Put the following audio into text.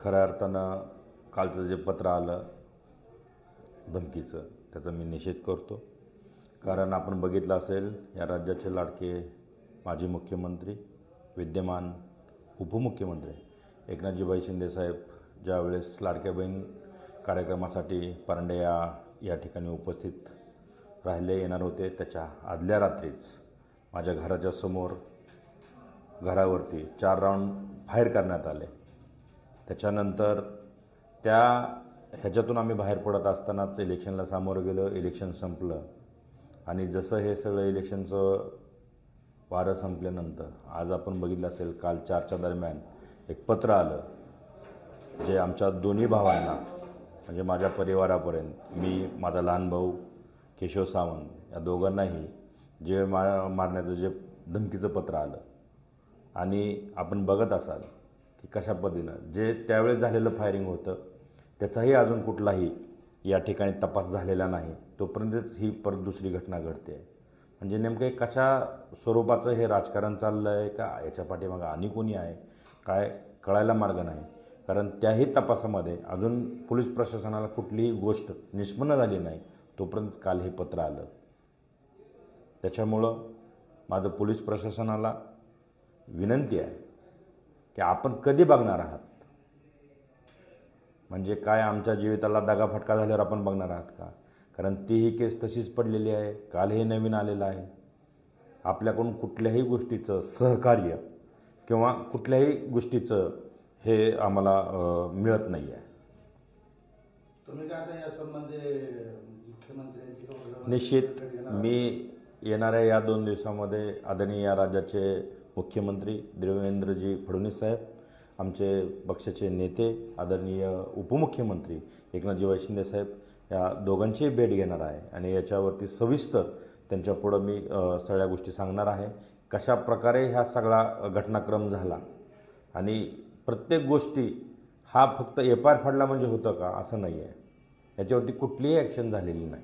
खऱ्या अर्थानं कालचं जे पत्र आलं धमकीचं त्याचा मी निषेध करतो. कारण आपण बघितलं असेल या राज्याचे लाडके माजी मुख्यमंत्री विद्यमान उपमुख्यमंत्री एकनाथजीबाई शिंदेसाहेब ज्यावेळेस लाडक्या बहीण कार्यक्रमासाठी परांडे या या ठिकाणी उपस्थित राहिले येणार होते त्याच्या आदल्या रात्रीच माझ्या घराच्या समोर घरावरती चार राऊंड फायर करण्यात आले. त्याच्यानंतर त्या ह्याच्यातून आम्ही बाहेर पडत असतानाच इलेक्शनला सामोरं गेलो इलेक्शन संपलं. आणि जसं हे सगळं इलेक्शनचं वारं संपल्यानंतर आज आपण बघितलं असेल काल चारच्या दरम्यान एक पत्र आलं जे आमच्या दोन्ही भावांना म्हणजे माझ्या परिवारापर्यंत मी माझा लहान भाऊ केशव सावंत या दोघांनाही जे मा मारण्याचं जे धमकीचं पत्र आलं. आणि आपण बघत असाल की कशा पद्धतीनं? जे त्यावेळेस झालेलं फायरिंग होतं त्याचाही अजून कुठलाही या ठिकाणी तपास झालेला नाही. तोपर्यंतच ही परत दुसरी घटना घडते. म्हणजे नेमकं कशा स्वरूपाचं हे राजकारण चाललं आहे का याच्या पाठीमागं आणि कोणी आहे? काय कळायला मार्ग नाही. कारण त्याही तपासामध्ये अजून पोलीस प्रशासनाला कुठलीही गोष्ट निष्पन्न झाली नाही. तोपर्यंत काल हे पत्र आलं. त्याच्यामुळं माझं पोलीस प्रशासनाला विनंती आहे की आपण कधी बघणार आहात? म्हणजे काय आमच्या जीविताला दगाफटका झाल्यावर आपण बघणार आहात का? कारण ती ही केस तशीच पडलेली आहे. काल हे नवीन आलेलं आहे. आपल्याकडून कुठल्याही गोष्टीचं सहकार्य किंवा कुठल्याही गोष्टीचं हे आम्हाला मिळत नाही आहे निश्चित? मी येणाऱ्या या दोन दिवसामध्ये आदरणीय या राज्याचे मुख्यमंत्री देवेंद्रजी फडणवीस साहेब आमचे पक्षाचे नेते आदरणीय उपमुख्यमंत्री एकनाथजीवाई वैशिंदे साहेब या दोघांची भेट घेणार आहे आणि याच्यावरती सविस्तर त्यांच्यापुढं मी सगळ्या गोष्टी सांगणार आहे. कशा प्रकारे ह्या सगळा घटनाक्रम झाला आणि प्रत्येक गोष्टी हा फक्त एफ आय आर फाडला म्हणजे होतं का असं नाही आहे याच्यावरती कुठलीही ॲक्शन झालेली नाही.